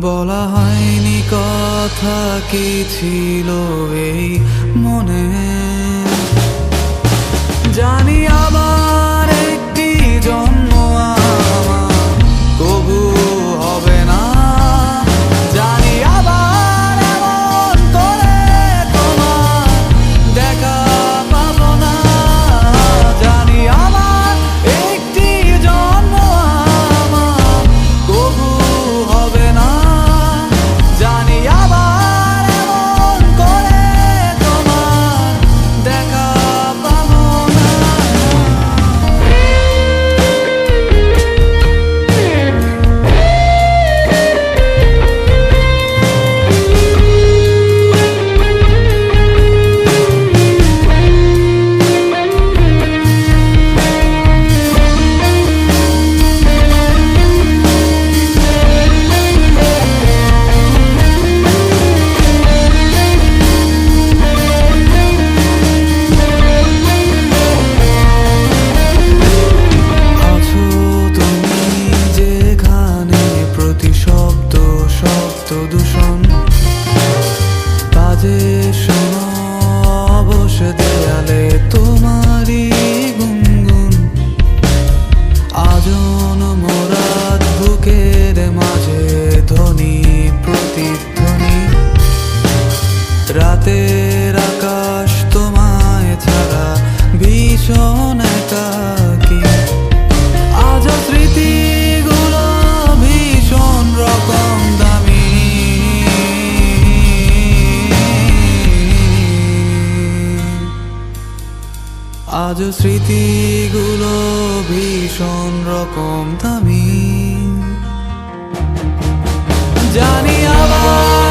বলা হয়নি কথা কি ছিল এই মনে? আজ স্মৃতিগুলো ভীষণ রকম দামি। জানি আবার